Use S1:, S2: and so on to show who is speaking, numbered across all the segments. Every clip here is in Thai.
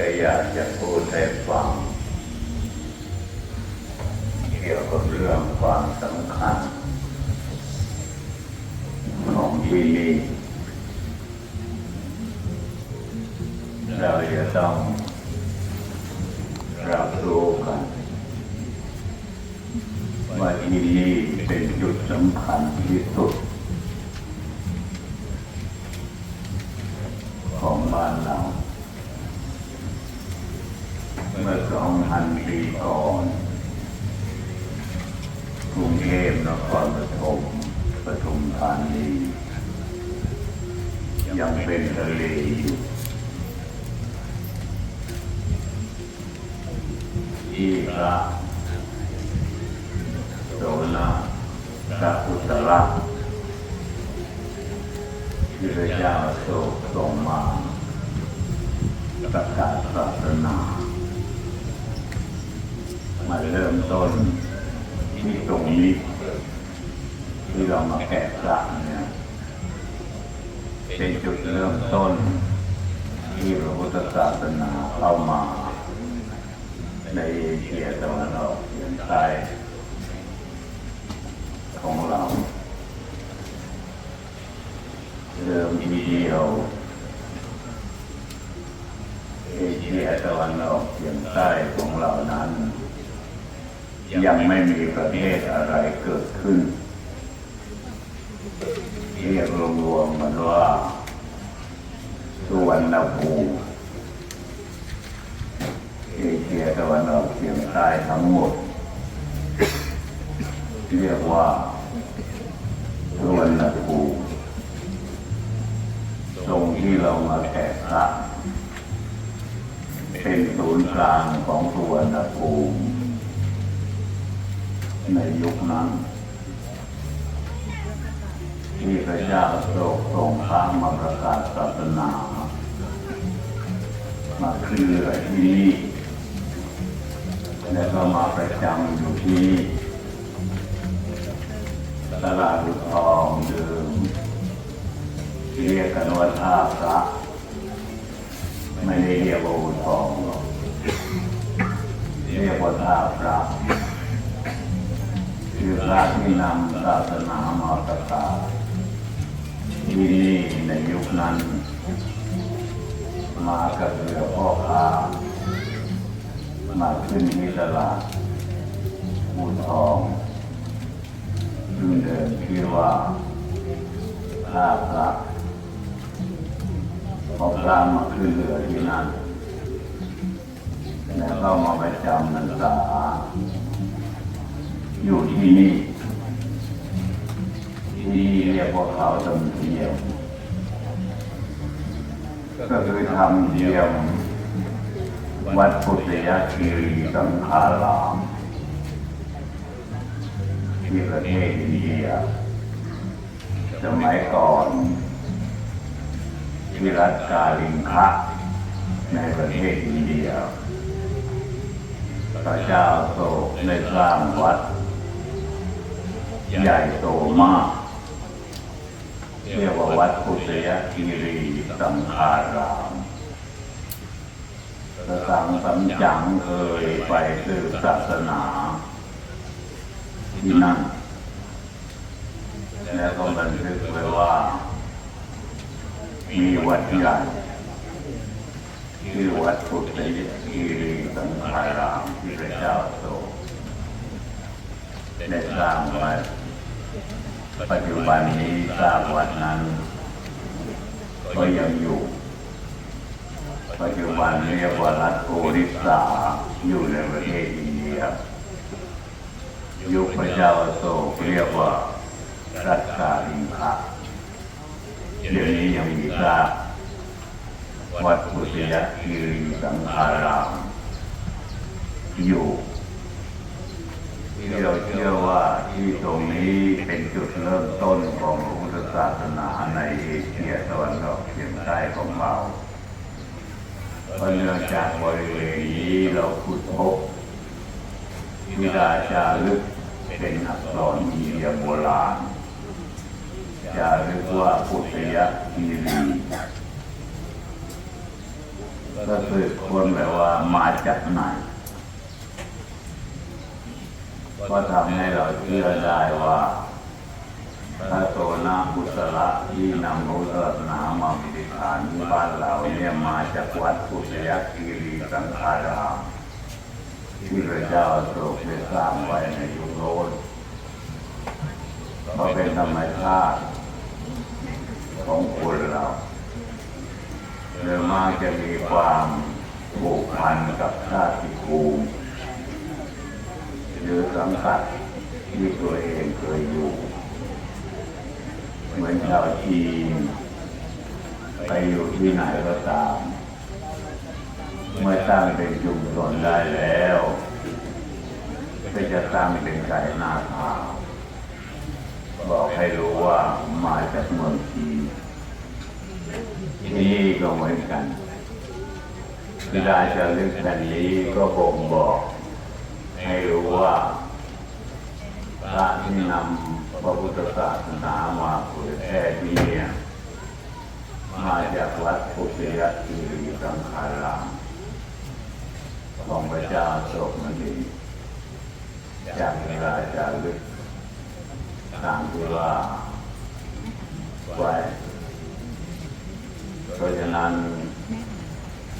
S1: ก็อยากจะพูดให้ฟัง เกี่ยวกับเรื่องความสำคัญ ของที่นี่เราจะต้องรับรู้กันว่าที่นี่เป็นจุดสำคัญที่สุด ของบ้านเรา เมื่อสองพัน ปีก่อนกรุงเทพนครปฐมปทุมธานียังเป็นทะเลอยู่ที่พระโสนาพระอุตระที่พระเจ้าโศกทรงมาประกาศศาส มาเริ่มต้นที่ตรงนี้ ที่เรามาแกะสลักเนี่ยเป็นจุดเริ่มต้น ที่พระพุทธศาสนาเข้ามา ในเอเชียตะวันออกเฉียงใต้ของเราเริ่มทีเดียวเอเชียตะวันออกเฉียงใต้ของเรานั้น ยังไม่มีประเทศอะไรเกิดขึ้น เรียกรวมๆมันว่าสุวรรณภูมิเอเชียตะวันออกเฉียงใต้ทั้งหมด เรียกว่าสุวรรณภูมิตรงที่เรามาแกพระเป็นศูนย์กลางของสุวรรณภูมิ ในยุคนั้นที่พระเจ้าโศกทรงพระมาประกาศศาสนา มาขึ้นเรือที่นี่แล้วก็มาประจำอยู่ที่ตลาดอุทองเดิมเรียกกันว่าท่าพระไม่ได้เรียกว่าอุทองหรอกเรียกว่าท่าพระ คือพระที่นำศาสนามาประกาศที่นี่ในยุคนั้น มากับเรือพ่อค้ามาขึ้นที่ตลาดอูทองซึ่งเดิมชื่อว่าท่าพระพอพระมาขึ้นเรือที่นั่นแล้วก็มาประจำนันษา ที่นี่ที่นี่เรียกว่าเขาตำเทียมก็คือทำเทียมวัดพุทธยคีรีสังขารามที่ประเทศอินเดียสมัยก่อนที่รัฐกาลิงคะในประเทศอินเดียพระเจ้าโศกได้สร้างวัด ใหญ่โตมาก เรียกว่าวัดพุทธยคีรีสังขารามพระสังสัมจังเคยไปสืบศาสนาที่นั่นแล้วก็บันทึกไว้ว่า มีวัดใหญ่ชื่อวัดพุทธยคีรีสังขารามที่พระเจ้าโตได้สร้างไว้ ปัจจุบันนี้สร้างวัดนั้น ก็ยังอยู่ ปัจจุบันเรียกว่ารัฐโอริสาอยู่ในประเทศอินเดีย ยุคพระเจ้าโศกเรียกว่ารัฐกาลิงคะเดี๋ยวนี้ยังมีซากวัดพุทธยคีรีสังฆารามอยู่ ที่เราเชื่อว่าที่ตรงนี้เป็นจุดเริ่มต้นของพระพุทธศาสนาในเอเชียตะวันออกเฉียงใต้ของเราเพราะเนื่องจากบริเวณนี้เราขุดพบวิราจารึกเป็นอักษรอินเดียโบราณจารึกว่าพุทธยคีรีก็คือคนแบบว่ามาจากไหน ก็ทำให้เราเชื่อได้ว่าพระโตนาพุทธละที่นำพุทธศาสนามาปฏิฐานที่บ้านเราเนี่ยมาจากวัดพุทธยคีรีสังฆารามที่พระเจ้าทรงได้สร้างไว้ในยุคโน้นก็เป็นธรรมชาติของคนเราโดยมากจะมีความผูกพันกับชาติภูมิ รือสังกัดที่ตัวเองเคยอยู่ เหมือนชาวจีนไปอยู่ที่ไหนก็ตาม เมื่อตั้งเป็นชุมชนได้แล้วก็จะตั้งเป็นไก่หน้าขาวบอกให้รู้ว่ามาจากเมืองจีนนี่ก็เหมือนกันเวลาจะลึกแผ่นนี้ก็บ่งบอก ให้รู้ว่าพระที่นำพระพุทธศาสนามาเผยแพร่ที่เนี่ยมาจากวัดพุทธยคีรีสังขารามของพระเจ้าโศกมณีจากเวลาจารึกตามที่ว่าไว้เพราะฉะนั้น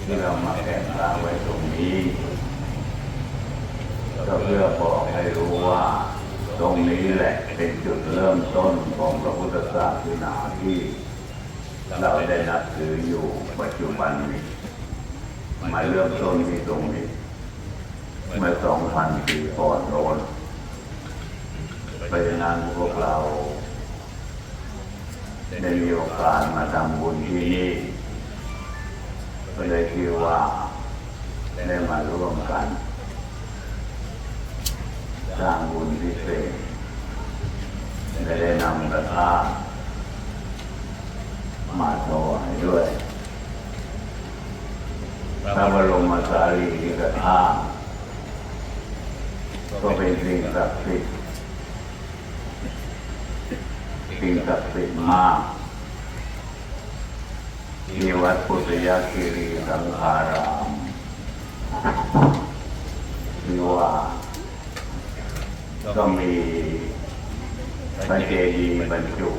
S1: ที่เรามาแข่งขันไว้ตรงนี้ ก็เพื่อบอกให้รู้ว่า ตรงนี้แหละเป็นจุดเริ่มต้นของพระพุทธศาสนาที่ เราได้นับถืออยู่ปัจจุบันนี้มาเริ่มต้นที่ตรงนี้เมื่อสองพันปีก่อนโน้นเพราะฉะนั้นพวกเราได้มีโอกาสมาทำบุญที่นี่ก็เลยคิดว่าได้มาร่วมกัน สร้างบุญพิเศษและได้นำกระทามาถวายด้วยพระบรมสารีริกธาตุก็เป็นสิ่งศักดิ์สิทธิ์สิ่งศักดิ์สิทธิ์มากที่วัดพุทธยคีรีสังขารามที่ว่า ก็มีพระเจดีย์บรรจุ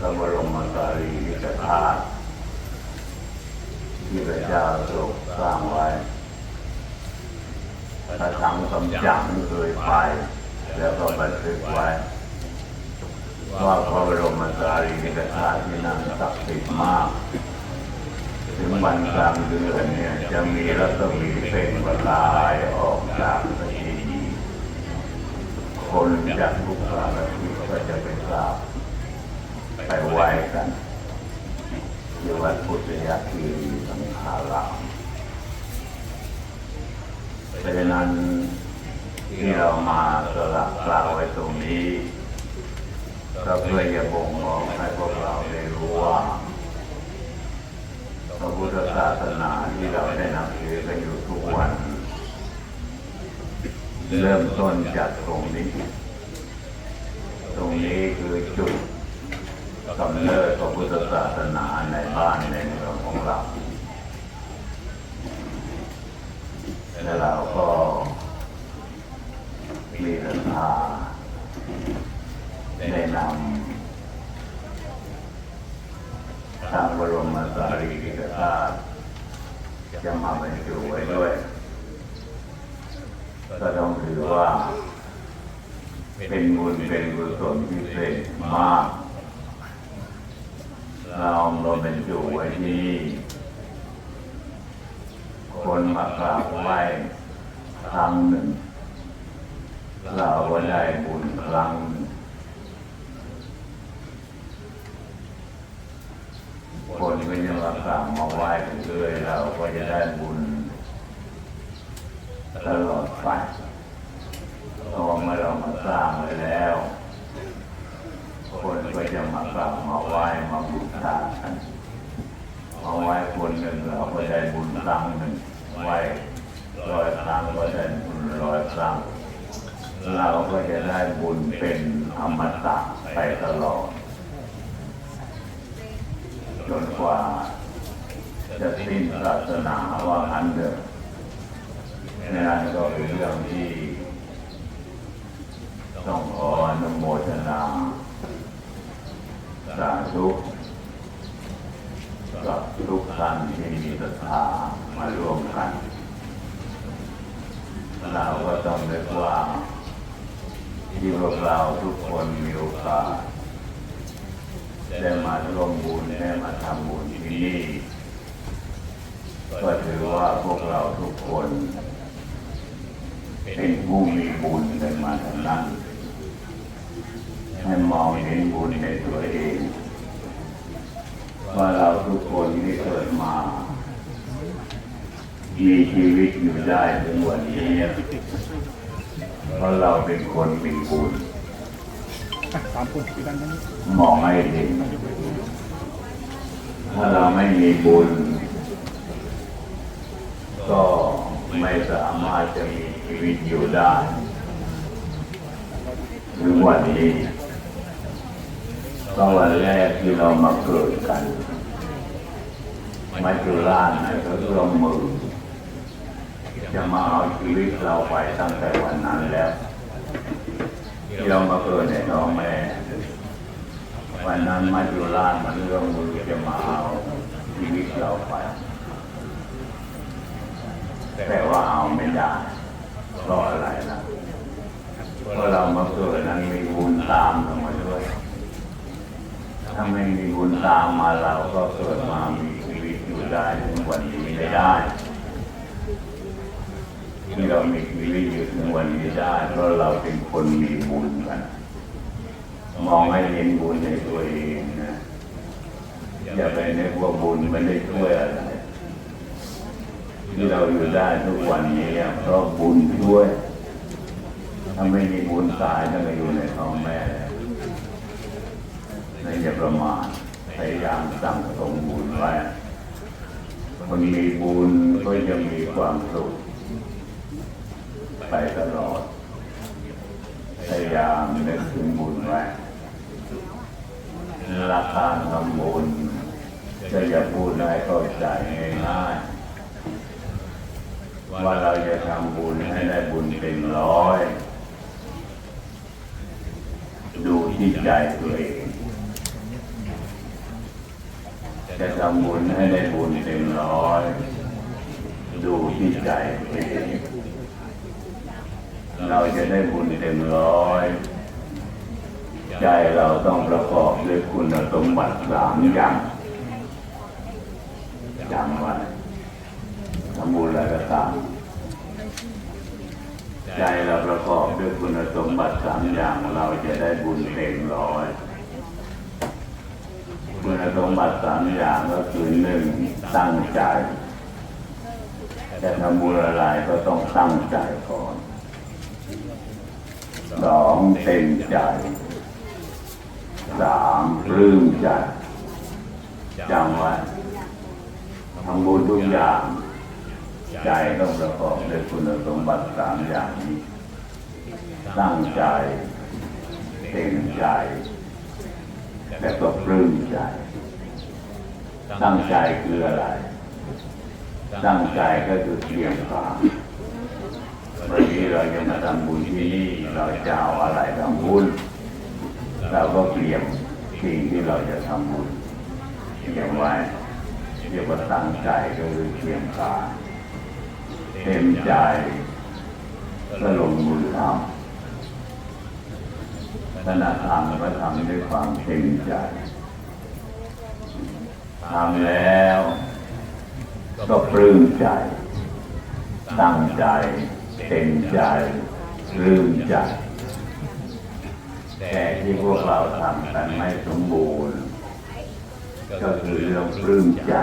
S1: พระบรมสารีริกธาตุที่พระเจ้าทรงสร้างไว้พระถังสำจังเคยไป แล้วก็บันทึกไว้ ว่าพระบรมสารีริกธาตุที่นั่นศักดิ์สิทธิ์มาก ถึงวันกลางเดือนเนี่ยจะมีรัศมีเปล่งประกายออกจาก คนจากทุกสารทิศก็จะไปกราบไปไหว้กันที่วัดพุทธยคีรีสังขารามเพราะฉะนั้นที่เรามาสลับกล่าวไว้ตรงนี้ก็เพื่อจะบ่งบอกให้พวกเราได้รู้ว่าพระพุทธศาสนาที่เราได้นับถือกันอยู่ทุกวัน เริ่มต้นจากตรงนี้ ตรงนี้คือจุดกำเนิดพระพุทธศาสนาในบ้านในเมืองของเรา และเราก็มีศรัทธาได้นำทางบรมสารีริกธาตุจะมาบรรจุไว้ด้วย ก็ต้องถือว่า เป็นบุญเป็นกุศลพิเศษมาก เราเราเป็นอยู่ไว้ที่คนมากราบไหว้ครั้งหนึ่ง เราก็ได้บุญครั้งหนึ่งคนก็จะมากราบมาไหว้เรื่อยเราก็จะได้บุญ ตลอดไปเพราะว่าเมื่อเรามาสร้างไว้แล้ว คนก็จะมากราบมาไหว้มาบูชากันมาไหว้คนหนึ่งเราก็ได้บุญครั้งหนึ่งไหว้ร้อยครั้งก็ได้บุญร้อยครั้งเราก็จะได้บุญเป็นอมตะไปตลอดจนกว่าจะสิ้นศาสนาว่าอันเดิม นั่นก็เป็นเรื่องที่ต้องขออนุโมทนาสาธุกับทุกท่านที่มีศรัทธามาร่วมกันเราก็ต้องนึกว่า ที่พวกเราทุกคนมีโอกาสได้มาร่วมบุญได้มาทำบุญที่นี่ก็ถือว่าพวกเราทุกคน เป็นผู้มีบุญกันมาทั้งนั้นให้มองเห็นบุญในตัวเอง ว่าเราทุกคนที่เกิดมา มีชีวิตอยู่ได้ถึงวันนี้เพราะเราเป็นคนมีบุญ
S2: อะสามคนคุยกันทั้งนี้
S1: มองให้เห็นถ้าเราไม่มีบุญ ก็ ไม่สามารถจะมีชีวิตอยู่ได้ถึงวันนี้ก็วันแรกที่เรามาเกิดกัน ไม่คือร่างนะก็คือเรามือจะมาเอาชีวิตเราไปตั้งแต่วันนั้นแล้ว ที่เรามาเกิดในท้องแม่วันนั้นมาจุฬามันเรื่องมือจะมาเอาชีวิตเราไป แต่ว่าเอาไม่ได้เพราะอะไรล่ะเพราะเรามาเกิดนั้นมีบุญตามเรามาด้วย ถ้าไม่มีบุญตามมาเราก็เกิดมามีชีวิตอยู่ได้ถึงวันนี้ไม่ได้ที่เรามีชีวิตอยู่ถึงวันนี้ได้เพราะเราเป็นคนมีบุญกันมองให้เห็นบุญในตัวเองนะอย่าไปนึกว่าบุญไม่ได้ช่วยอะไร ที่เราอยู่ได้ทุกวันนี้เพราะบุญช่วยถ้าไม่มีบุญตายถ้าไม่อยู่ในท้องแม่แล้วนั่นอย่าประมาทพยายามสั่งสมบุญไว้คนมีบุญก็จะมีความสุขไปตลอดพยายามนึกถึงบุญไว้หลักการทำบุญจะอย่าพูดให้เข้าใจง่ายๆ ว่าเราจะทำบุญให้ได้บุญเป็นร้อย ดูที่ใจตัวเอง จะทำบุญให้ได้บุญเป็นร้อย ดูที่ใจตัวเอง เราจะได้บุญเต็มร้อย ใจเราต้องประกอบด้วยคุณสมบัติสามอย่างจำไว้ ทำบุญอะไรก็ตามใจเราประกอบด้วยคุณสมบัติสามอย่างเราจะได้บุญเต็มร้อยคุณสมบัติสามอย่างก็คือหนึ่งตั้งใจจะทำบุญอะไรก็ต้องตั้งใจก่อนสองเต็มใจสามปลื้มใจจำไว้ทำบุญทุกอย่าง ใจต้องประกอบด้วยคุณสมบัติสามอย่างนี้ตั้งใจเต็มใจและก็ปลื้มใจ ตั้งใจคืออะไร ตั้งใจก็คือเตรียมการวันนี้เราจะมาทำบุญที่นี่เราจะเอาอะไรทำบุญเราก็เตรียมสิ่งที่เราจะทำบุญเตรียมไว้เรียกว่าตั้งใจก็คือเตรียมการ เต็มใจก็ลงมือทำขณะทำก็ทำด้วยความเต็มใจทำแล้ว ก็ปลื้มใจ ตั้งใจ เต็มใจรืมใจ แต่ที่พวกเราทำกันไม่สมบูรณ์ ก็คือเรื่องต้องปลื้มใจ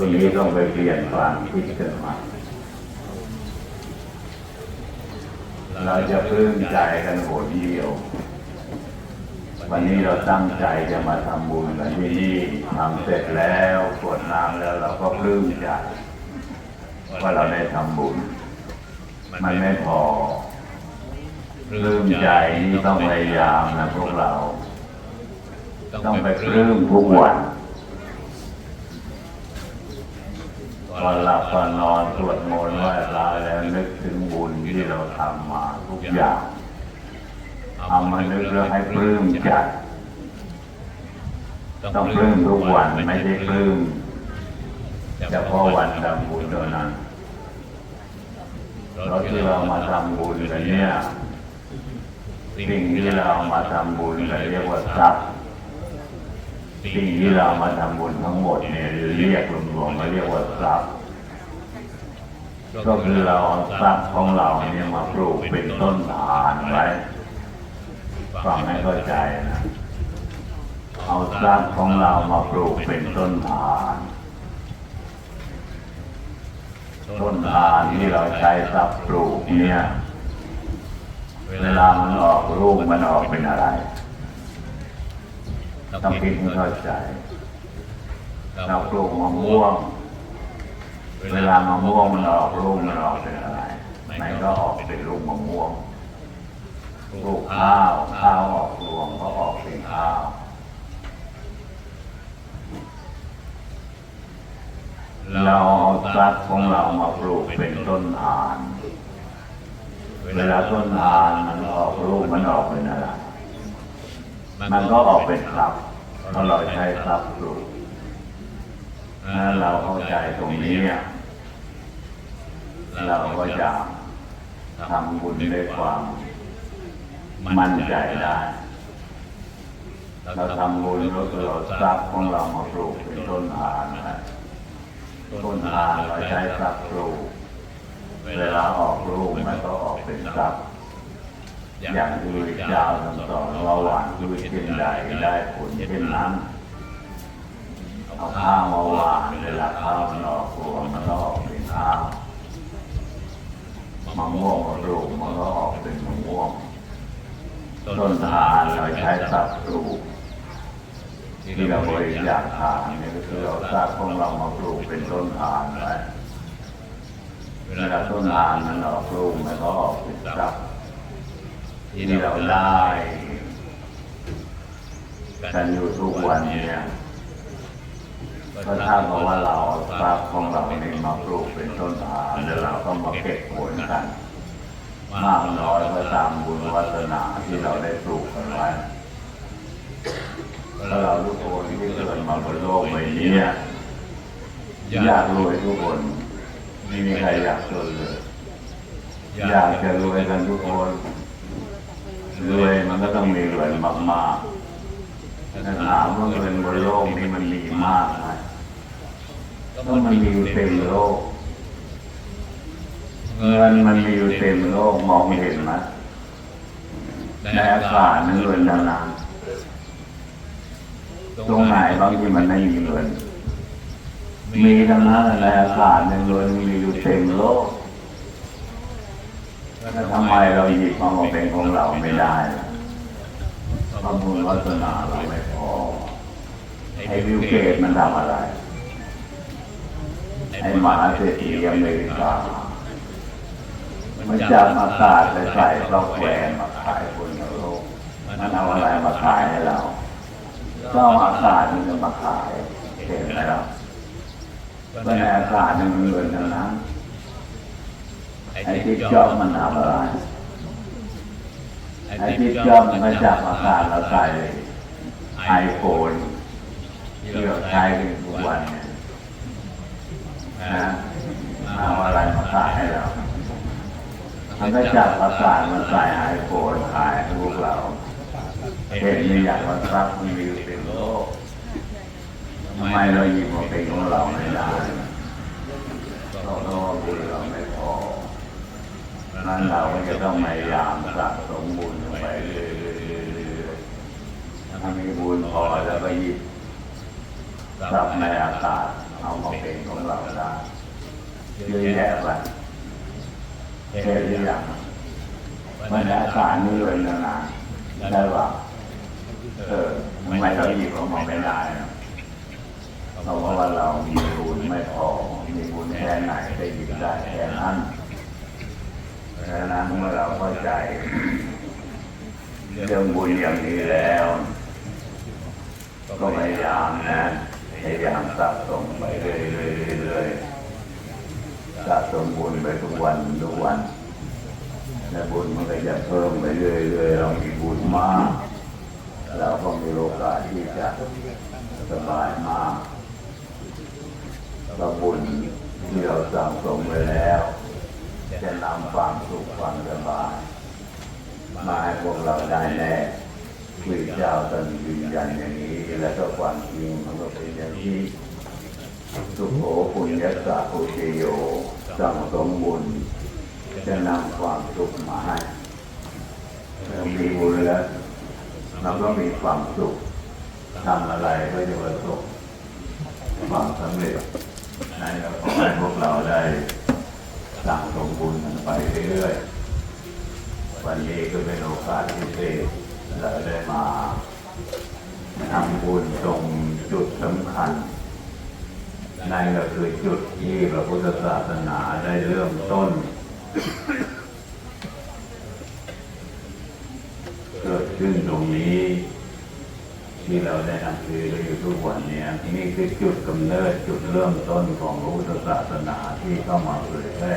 S1: ตรงนี้ต้องไปเปลี่ยนความคิดกันใหมาเราจะปลื้มใจกันโหดเดียว วันนี้เราตั้งใจจะมาทำบุญกันนี่ทำเสร็จแล้วกวดน้ำแล้วเราก็ปลื้มใจว่าเราได้ทำบุญ มันไม่พอปลื้มใจนี่ต้องพยายามนะพวกเรา ต้องไปปลื้มทุกวัน ก่อนหลับก่อนนอนสวดมนต์ไหว้พระแล้วนึกถึงบุญที่เราทำมาทุกอย่างเอามานึกแล้วให้ปลื้มใจต้องปลื้มทุกวันไม่ได้ปลื้มเฉพาะวันทำบุญเท่านั้นเราที่เรามาทำบุญกันเนี่ยสิ่งที่เรามาทำบุญกันเรียกว่าทรัพย์สิ่งที่เรามาทำบุญทั้งหมดเนี่ยเรียกรวม ๆมาเรียกว่าทรัพย์ก็คือเราเอาทรัพย์ของเราเนี่ยมาปลูกเป็นต้นทานไว้ฟังให้เข้าใจนะเอาทรัพย์ของเรามาปลูกเป็นต้นทาน ต้นทานที่เราใช้ทรัพย์ปลูกเนี่ยเวลามันออกลูกมันออกเป็นอะไรต้องคิดให้เข้าใจ เราปลูกมะม่วง เวลามะม่วงมันออกลูกมันออกเป็นอะไรมันก็ออกเป็นลูกมะม่วงปลูกข้าวข้าวออกรวงก็ออกเป็นข้าวเราเอาทรัพย์ของเรามาปลูกเป็นต้นทาน เวลาต้นทานมันออกลูกมันออกเป็นอะไร มันก็ออกเป็นทรัพย์เพราะเราใช้ทรัพย์ปลูก ถ้าเราเข้าใจตรงนี้เนี่ยเราก็จะทำบุญด้วยความมั่นใจได้เราทำบุญก็คือเราทรัพย์ของเรามาปลูกเป็นต้นทานนะต้นทานเราใช้ทรัพย์ปลูกเวลาออกลูกมันก็ออกเป็นทรัพย์อย่างที่พระเจ้าทรงสอนว่าหวานพืชเช่นใดได้ผลเช่นนั้น ข้าวมาหวานเวลาข้าวมันออกรวงมันก็ออกเป็นข้าวมะม่วงมาปลูกมันก็ออกเป็นมะม่วงต้นทานเราใช้ทรัพย์ปลูกที่เราบริจาคทานนี่ก็คือเราทรัพย์ของเรามาปลูกเป็นต้นทานไว้เวลาต้นทานมันออกลูกมันก็ออกเป็นทรัพย์ที่เราได้กันอยู่ทุกวันเนี่ย ก็เท่ากับว่าเราทรัพย์ของเราเนี่ยมาปลูกเป็นต้นทานแล้วเราก็มาเก็บผลกัน มากน้อยก็ตามบุญวัฒนาที่เราได้ปลูกกันไว้แล้วเราทุกคนที่เกิดมาบนโลกใบนี้อยากรวยทุกคนไม่มีใครอยากจนเลยอยากจะรวยกันทุกคนรวยมันก็ต้องมีรวยมากๆถามว่าเงินบนโลกนี้มันมีมากไหม ก็มันมีอยู่เต็มโลก เงินมันมีอยู่เต็มโลกมองเห็นไหมในอากาศมันเงินนานตรงไหนบางทีมันไม่มีเงิน มีทั้งนั้นในอากาศมันเงินมีอยู่เต็มโลกแล้วทำไมเราหยิบมาเป็นของเราไม่ได้ล่ะเพราะบุญวัฒนาเราไม่พอไอ้วิวเกตมันทำอะไร ไอ้หมาเศรษฐีอเมริกา มันจับอากาศไปใส่ซอฟต์แวร์มาขายคนในโลกมันเอาอะไรมาขายให้เราก็เอาอากาศมันจะมาขายเห็นไหมล่ะก็ในอากาศมันมีเงินทั้งนั้นไอ้ที่จอบมันทำอะไรไอ้ที่จอบมันจับอากาศแล้วใส่ไอโฟนที่เราใช้กันทุกวันเนะเอาอะไรมาขายให้เรามันก็จับอากาศมาใส่ไอโฟนขายให้พวกเราเห็นมีอย่างว่าทรัพย์มีอยู่เป็นโลกทำไมเราหยิบมาเป็นของเราไม่ได้เราโลภบุญเราไม่พอนั้นเราก็จะต้องพยายามสะสมบุญไปเรื่อยๆถ้ามีบุญพอแล้วก็หยิบทรัพย์ในอากาศ เอามาเป็นของเราได้เยอะแยะไปเท่หรือยังมันในอากาศนี่เลยนานๆได้ว่าเออทำไมเราหยิบออกมาไม่ได้นะเพราะว่าเรามีบุญไม่พอ มีบุญแค่ไหนได้หยิบได้แค่นั้นดังนั้นเมื่อเราเข้าใจเรื่องบุญอย่างนี้แล้ว ก็พยายามนะ พยายามสะสมไปเรื่อยๆสะสมบุญไปทุกวันทุกวันและบุญมันก็จะเพิ่มไปเรื่อยๆเรามีบุญมาก เราก็มีโอกาสที่จะสบายมากเราบุญที่เราสะสมไว้แล้ว จะนำความสุขความสบายมาให้พวกเราได้แน่ พระเจ้าตรัสยืนยันอย่างนี้ และก็ความจริงมันก็เป็นอย่างนี้สุโขปุญญาสาปุเชโยสังสมบุญจะนำความสุขมาให้เรามีบุญแล้วเราก็มีความสุขทำอะไรก็จะประสบความสำเร็จนั่นก็ขอให้พวกเราได้สั่งสมบุญกันไปเรื่อยๆวันนี้ก็เป็นโอกาสพิเศษ เราได้มาทำบุญตรงจุดสำคัญ นั่นก็คือจุดที่พระพุทธศาสนาได้เริ่มต้น เกิดขึ้นตรงนี้ ที่เราได้นำคืออยู่ทุกวันนี้นี่คือจุดกำเนิดจุดเริ่มต้นของพระพุทธศาสนาที่เข้ามาเผยแพร่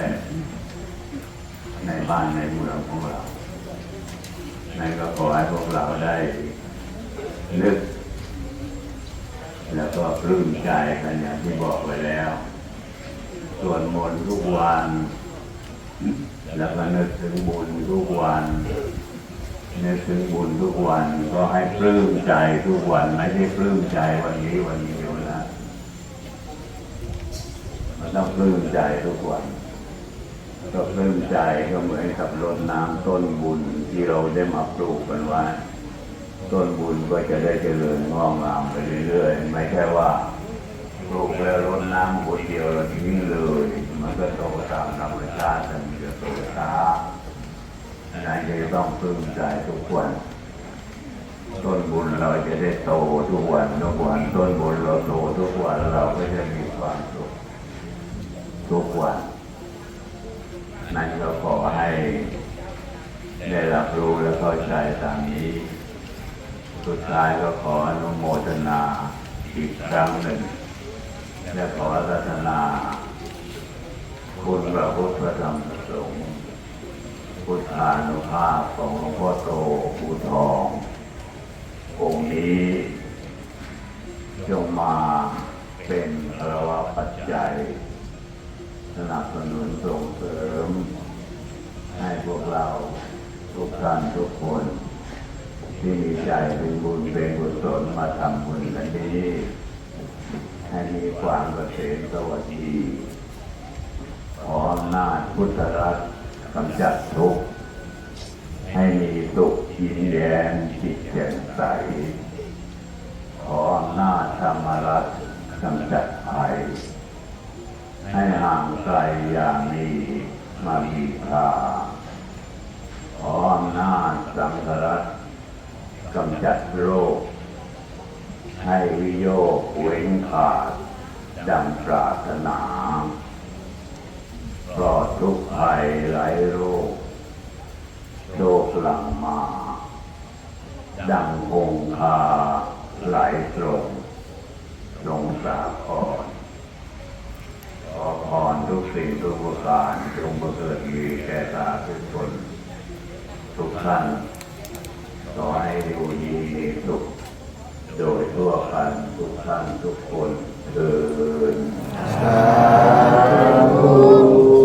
S1: ในบ้านในเมืองของเรา นั่นก็ขอให้พวกเราได้นึก แล้วก็ปลื้มใจกันอย่างที่บอกไว้แล้ว ส่วนมนต์ทุกวัน แล้วก็นึกถึงบุญทุกวันนึกถึงบุญทุกวันก็ให้ปลื้มใจทุกวันไม่ใช่ปลื้มใจวันนี้วันเดียวนะมันต้องปลื้มใจทุกวัน ก็ปลื้มใจก็เหมือนกับรดน้ำต้นบุญที่เราได้มาปลูกกันไว้ต้นบุญก็จะได้เจริญงอกงามไปเรื่อยๆ ไม่ใช่ว่าปลูกแล้วรดน้ำบุญเดียวแล้วทิ้งเลย มันก็โตตามธรรมชาติมันจะโตช้านั่นจะต้องปลื้มใจทุกวันต้นบุญเราจะได้โตทุกวันทุกวันต้นบุญเราโตทุกวันเราก็จะมีความสุขทุกวัน นั่นก็ขอให้ได้รับรู้และเข้าใจตามนี้ สุดท้ายก็ขออนุโมทนาอีกครั้งหนึ่ง และขอรัตนา คุณพระพุทธพระธรรมพระสงฆ์พุทธานุภาพของหลวงพ่อโตภูทอง องค์นี้จงมาเป็นระวปัจจัย สนับสนุนส่งเสริม ให้พวกเราทุกท่านทุกคน ที่มีใจเป็นบุญเป็นกุศลมาทำบุญกันนี้ให้มีความเกษมสวัสดีขออำนาจพุทธรัตน์กำจัดทุกข์ให้มีสุขยิ้มแย้มจิตแจ่มใส ขออำนาจธรรมรัตน์กำจัดภัย ให้ห่างไกลอย่างนี้มาบีพาขออำนาจสังฆรัตกำจัดโรค ให้วิโยกเว้นขาด ดังปรารถนาปลอดทุกข์ภัยไร้โรคโชคหลังมา ดังคงคาไหลตรงลงสาครขอ รทุกสิ่งทุกประการจงประเกิดมีแก่ตาทุกคนทุกท่านต่อให้ดูยินดีมีสุขโดยทั่วกันทุกท่านทุกคนเดินสาธุ